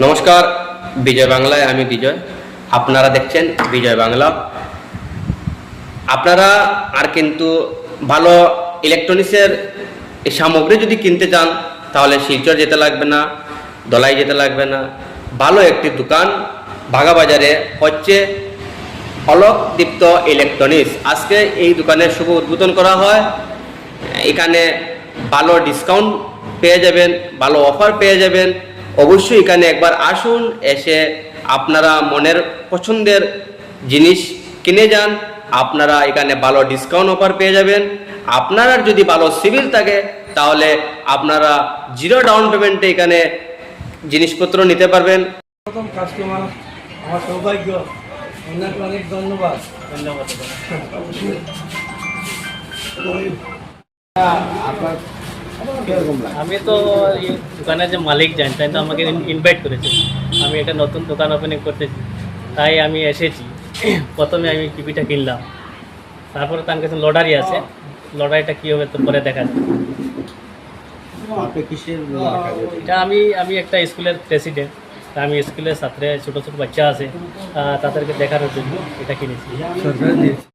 নমস্কার, বিজয় বাংলায়, আমি বিজয়। আপনারা দেখছেন বিজয় বাংলা। আপনারা আর কিন্তু ভালো ইলেকট্রনিক্সের সামগ্রী যদি কিনতে চান, তাহলে শিলচর যেতে লাগবে না, দলাই যেতে লাগবে না। ভালো একটি দোকান বাগাবাজারে হচ্ছে অলোক দীপ্ত ইলেকট্রনিক্স আজকে এই দোকানের শুভ উদ্বোধন করা হয়। এখানে ভালো ডিসকাউন্ট পেয়ে যাবেন, ভালো অফার পেয়ে যাবেন। অবশ্যই এখানে একবার আসুন এসে আপনারা মনের পছন্দের জিনিস কিনে যান আপনারা এখানে ভালো ডিসকাউন্ট অফার পেয়ে যাবেন। আপনার যদি ভালো সিভিল থাকে তাহলে আপনারা জিরো ডাউন পেমেন্টে এখানে জিনিসপত্র নিতে পারবেন। প্রথম কাস্টমার আমার সৌভাগ্য অনেক অনেক ধন্যবাদ। ধন্যবাদ। আপনার আমি তো এই দোকানের যে মালিক জান তাই তো আমাকে ইনভাইট করেছে। আমি একটা নতুন দোকান ওপেনিং করতেছি তাই আমি এসেছি। প্রথমে আমি টিভিটা কিনলাম। তারপরে তার কাছে লটারি আছে। লটারিটা কী হবে তো পরে দেখা যাবে। আপনি কিসের এটা আমি আমি একটা স্কুলের প্রেসিডেন্ট তা আমি স্কুলের ছাত্রে ছোটো ছোটো বাচ্চা আছে তাদেরকে দেখানোর জন্য এটা কিনেছি।